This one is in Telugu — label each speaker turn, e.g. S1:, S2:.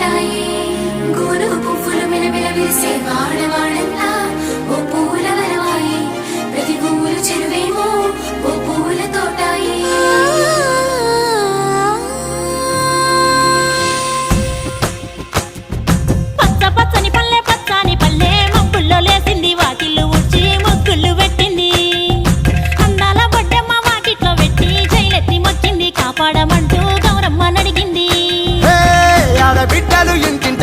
S1: తోటాయి గోనుగు పువ్వులు మిలమిల విరిసే వాడవాడంతా ఓ పూల వరవాయి. ప్రతి పువ్వులు చెరువేమో ఓ పూల తోటాయి.
S2: పచ్చ పచ్చని పల్లె